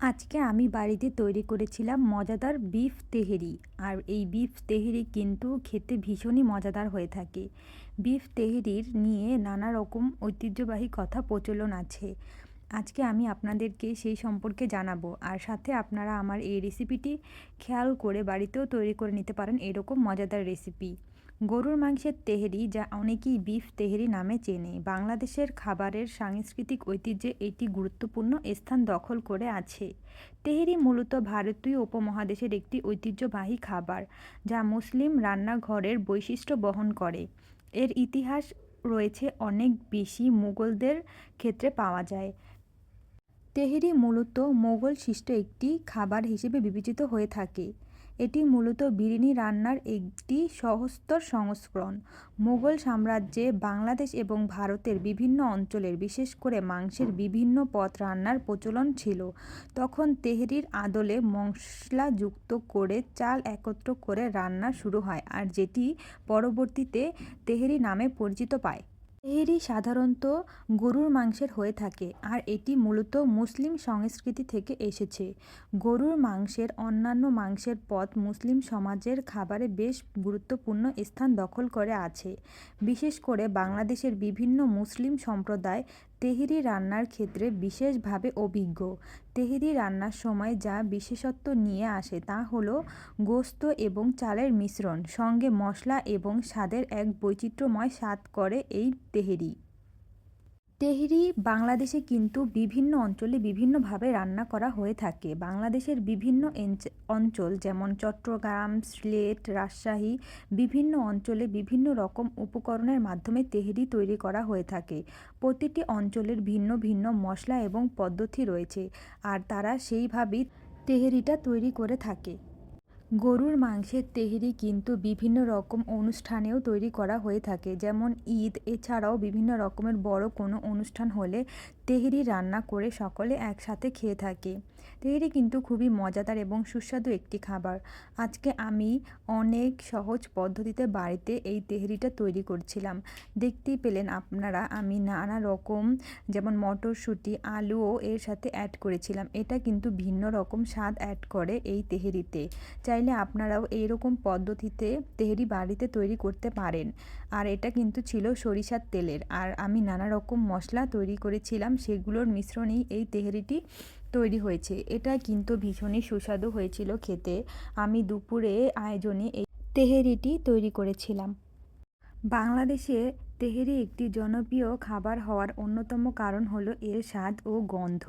আজকে আমি বাড়িতে তৈরি করেছিলাম মজাদার বিফ তেহেরি। আর এই বিফ তেহেরি কিন্তু খেতে ভীষণই মজাদার হয়ে থাকে। বিফ তেহেরির নিয়ে নানা রকম ঐতিহ্যবাহী কথা প্রচলন আছে। আজকে আমি আপনাদেরকে সেই সম্পর্কে জানাব। আর সাথে আপনারা আমার এই রেসিপিটি খেয়াল করে বাড়িতেও তৈরি করে নিতে পারেন এরকম মজাদার রেসিপি গরুর মাংসের তেহেরি, যা অনেকেই বিফ তেহেরি নামে চেনে। বাংলাদেশের খাবারের সাংস্কৃতিক ঐতিহ্যে এটি গুরুত্বপূর্ণ স্থান দখল করে আছে। তেহেরি মূলত ভারতীয় উপমহাদেশের একটি ঐতিহ্যবাহী খাবার, যা মুসলিম রান্নাঘরের বৈশিষ্ট্য বহন করে। এর ইতিহাস রয়েছে অনেক বেশি, মুঘলদের ক্ষেত্রে পাওয়া যায়। তেহেরি মূলত মোগল সৃষ্ট একটি খাবার হিসেবে বিবেচিত হয়ে থাকে। এটি মূলত বিরিয়ানি রান্নার একটি সহস্তর সংস্করণ। মুঘল সাম্রাজ্যে বাংলাদেশ এবং ভারতের বিভিন্ন অঞ্চলের, বিশেষ করে মাংসের বিভিন্ন পদ রান্নার প্রচলন ছিল। তখন তেহরির আদলে মশলা যুক্ত করে চাল একত্র করে রান্না শুরু হয়, আর যেটি পরবর্তীতে তেহরি নামে পরিচিত পায়। তেহেরি সাধারণত গরুর মাংসের হয়ে থাকে, আর এটি মূলত মুসলিম সংস্কৃতি থেকে এসেছে। গরুর মাংসের অন্যান্য মাংসের পথ মুসলিম সমাজের খাবারে বেশ গুরুত্বপূর্ণ স্থান দখল করে আছে। বিশেষ করে বাংলাদেশের বিভিন্ন মুসলিম সম্প্রদায় তেহেরি রান্নার ক্ষেত্রে বিশেষভাবে অভিজ্ঞ। তেহেরি রান্নার সময় যা বিশেষত্ব নিয়ে আসে তা হল গোস্ত এবং চালের মিশ্রণ। সঙ্গে মশলা এবং স্বাদের এক বৈচিত্র্যময় স্বাদ করে এই তেহেরি। তেহরি বাংলাদেশে কিন্তু বিভিন্ন অঞ্চলে বিভিন্নভাবে রান্না করা হয়ে থাকে। বাংলাদেশের বিভিন্ন অঞ্চল যেমন চট্টগ্রাম, সিলেট, রাজশাহী বিভিন্ন অঞ্চলে বিভিন্ন রকম উপকরণের মাধ্যমে তেহরি তৈরি করা হয়ে থাকে। প্রতিটি অঞ্চলের ভিন্ন ভিন্ন মশলা এবং পদ্ধতি রয়েছে, আর তারা সেইভাবেই তেহরিটা তৈরি করে থাকে। গরুর মাংসের তেহরি কিন্তু বিভিন্ন রকম অনুষ্ঠানেও তৈরি করা হয়ে থাকে। যেমন ঈদ, এছাড়াও বিভিন্ন রকমের বড় কোনো অনুষ্ঠান হলে তেহরি রান্না করে সকলে একসাথে খেয়ে থাকে। তেহেরি কিন্তু খুবই মজাদার এবং সুস্বাদু একটি খাবার। আজকে আমি অনেক সহজ পদ্ধতিতে বাড়িতে এই তেহেরিটা তৈরি করছিলাম। দেখতেই পেলেন আপনারা, আমি নানা রকম যেমন মটরশুঁটি, আলুও এর সাথে অ্যাড করেছিলাম। এটা কিন্তু ভিন্ন রকম স্বাদ অ্যাড করে এই তেহেরিতে। চাইলে আপনারাও এইরকম পদ্ধতিতে তেহেরি বাড়িতে তৈরি করতে পারেন। আর এটা কিন্তু ছিল সরিষার তেলের। আর আমি নানা রকম মশলা তৈরি করেছিলাম, সেগুলোর মিশ্রণেই এই তেহেরিটি তৈরি হয়েছে। এটা কিন্তু ভীষণই সুস্বাদু হয়েছিল খেতে। আমি দুপুরে আয়োজনে এই তেহেরিটি তৈরি করেছিলাম। বাংলাদেশে তেহেরি একটি জনপ্রিয় খাবার হওয়ার অন্যতম কারণ হলো এর স্বাদ ও গন্ধ।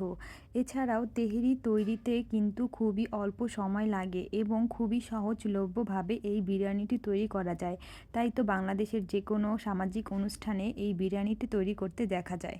এছাড়াও তেহেরি তৈরিতে কিন্তু খুবই অল্প সময় লাগে এবং খুবই সহজলভ্যভাবে এই বিরিয়ানিটি তৈরি করা যায়। তাই তো বাংলাদেশের যে কোনো সামাজিক অনুষ্ঠানে এই বিরিয়ানিটি তৈরি করতে দেখা যায়।